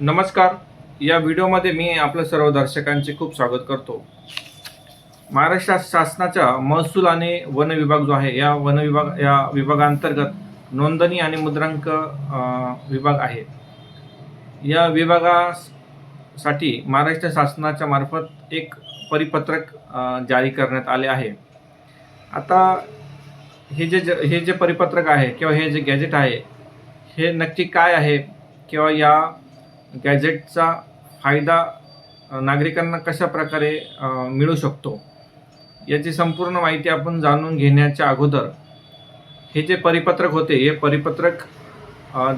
नमस्कार. या व्हिडिओमध्ये मी आपल्या सर्व दर्शकांचे खूप स्वागत करतो. महाराष्ट्र शासनाच्या महसूल आणि वन विभाग जो आहे या वन विभाग या विभागांतर्गत नोंदणी आणि मुद्रांक विभाग आहे. या विभागासाठी महाराष्ट्र शासनाच्या मार्फत एक परिपत्रक जारी करण्यात आले आहे. आता हे जे ज- हे जे परिपत्रक आहे किंवा हे जे गॅजेट आहे हे नक्की काय आहे किंवा या गॅजेटचा फायदा नागरिकांना कशा प्रकारे मिळू शकतो याची संपूर्ण माहिती आपण जाणून घेण्याच्या अगोदर हे जे परिपत्रक होते हे परिपत्रक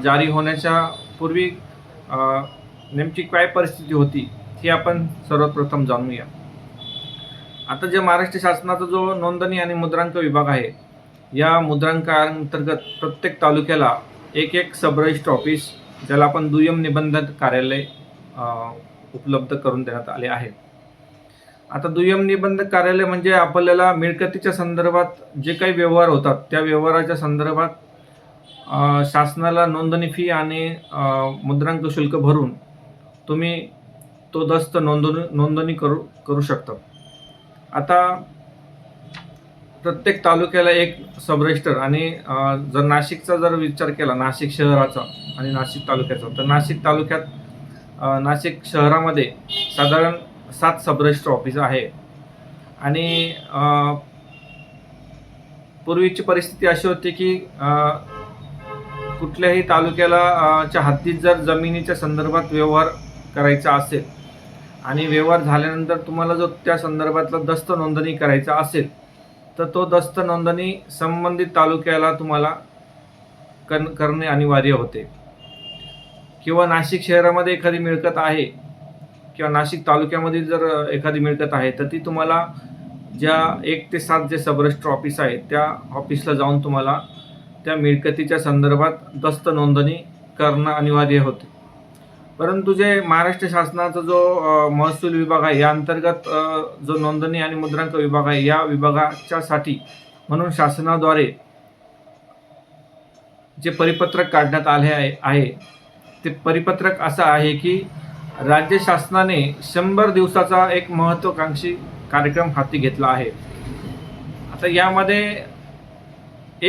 जारी होण्याच्या पूर्वी नेमकी काय परिस्थिती होती ही आपण सर्वप्रथम जाणूया. आता जे महाराष्ट्र शासनाचा जो नोंदणी आणि मुद्रांक विभाग आहे या मुद्रांकाअंतर्गत प्रत्येक तालुक्याला एक एक सब रजिस्टर ऑफिस ज्याला आपण दुय्यम निबंधन कार्यालय उपलब्ध करून देण्यात आले आहे. आता दुय्यम निबंधक कार्यालय म्हणजे आपल्याला मिळकतीच्या संदर्भात जे काही व्यवहार होतात त्या व्यवहाराच्या संदर्भात शासनाला नोंदणी फी आणि मुद्रांक शुल्क भरून तुम्ही तो दस्त नोंदणी नोंदणी करू करू शकता. आता प्रत्येक तालुक्याला एक सबरजिस्टर आणि जर नाशिकचा जर विचार केला नाशिक शहराचा आणि नाशिक तालुक्याचा. तर नाशिक तालुक्यात नाशिक शहरामध्ये साधारण सात सबरजिस्टर ऑफिस आहे. आणि पूर्वीची परिस्थिती अशी होती की कुठल्याही तालुक्याला च्या हद्दीत जर जमिनीच्या संदर्भात व्यवहार करायचा असेल आणि व्यवहार झाल्यानंतर तुम्हाला जो त्या संदर्भातला दस्त नोंदणी करायचा असेल तर तो दस्त नोंदणी संबंधित तालुक्याला तुम्हाला कन करणे अनिवार्य होते. किंवा नाशिक शहरामध्ये एखादी मिळकत आहे किंवा नाशिक तालुक्यामध्ये जर एखादी मिळकत आहे तर ती तुम्हाला ज्या एक ते सात जे सबरजिस्टर ऑफिस आहे त्या ऑफिसला जाऊन तुम्हाला त्या मिळकतीच्या संदर्भात दस्त नोंदणी करणं अनिवार्य होते. परंतु जे महाराष्ट्र शासनाचा जो महसूल विभाग आहे या अंतर्गत जो नोंदणी आणि मुद्रांक विभाग आहे या विभागाच्यासाठी म्हणून शासनाद्वारे जे परिपत्रक काढण्यात आले आहे ते परिपत्रक असं आहे की राज्य शासनाने शंभर दिवसाचा एक महत्त्वाकांक्षी कार्यक्रम हाती घेतला आहे. आता यामध्ये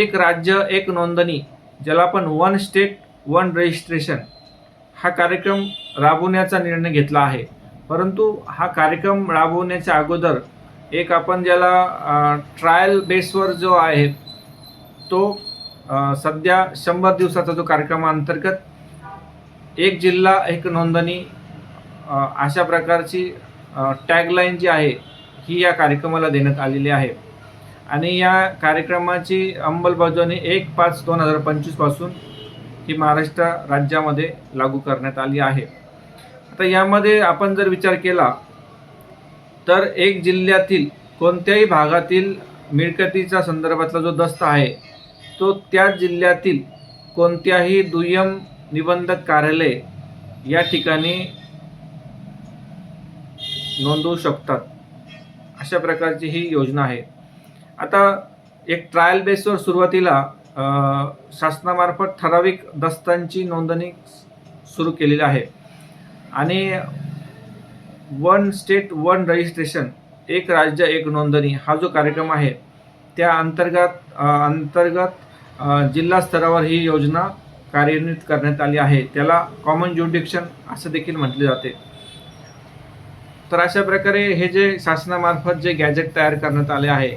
एक राज्य एक नोंदणी ज्याला आपण वन स्टेट वन रजिस्ट्रेशन हा कार्यक्रम राबवण्याचा निर्णय घेतला आहे. परंतु हा कार्यक्रम राबवण्याच्या अगोदर एक आपण ज्याला ट्रायल बेसवर जो आहे तो सध्या शंभर दिवसाचा जो कार्यक्रमाअंतर्गत एक जिल्हा एक नोंदणी अशा प्रकारची टॅगलाईन जी आहे ही या कार्यक्रमाला देण्यात आलेली आहे. आणि या कार्यक्रमाची अंमलबजावणी एक पाच दोन हजार पंचवीसपासून ही महाराष्ट्र राज्यामध्ये लागू करण्यात आली आहे. आता यामध्ये आपण जर विचार केला तर एक जिल्ह्यातील कोणत्याही भागातील मिळकतीच्या संदर्भातला जो दस्त आहे तो त्या जिल्ह्यातील कोणत्याही दुय्यम निबंधक कार्यालय या ठिकाणी नोंदवू शकतात. अशा प्रकारची ही योजना आहे. आता एक ट्रायल बेसवर सुरुवातीला शासनामार्फत ठराविक दस्तांची नोंदणी सुरू केलेली आहे. आणि वन स्टेट वन रजिस्ट्रेशन एक राज्य एक नोंदणी हा जो कार्यक्रम आहे त्या अंतर्गत अंतर्गत जिल्हा स्तरावर ही योजना कार्यान्वित करण्यात आली आहे. त्याला कॉमन ज्युडिक्शन असं देखील म्हटले जाते. तर अशा प्रकारे हे जे शासनामार्फत जे गॅजेट तयार करण्यात आले आहे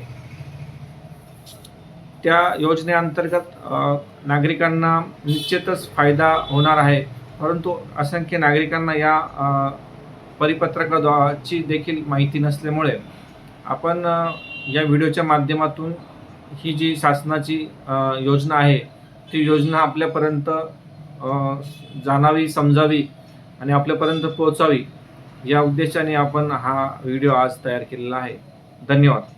त्या योजनेअंतर्गत नागरिकांना निश्चितच फायदा होणार आहे. परंतु असंख्य नागरिकांना या अ, परिपत्रकाची देखील माहिती नसल्यामुळे आपण या व्हिडिओच्या माध्यमातून ही जी शासनाची योजना आहे ती योजना आपल्यापर्यंत जाणावी समजावी आणि आपल्यापर्यंत पोहोचावी या उद्देशाने आपण हा व्हिडिओ आज तयार केलेला आहे. धन्यवाद.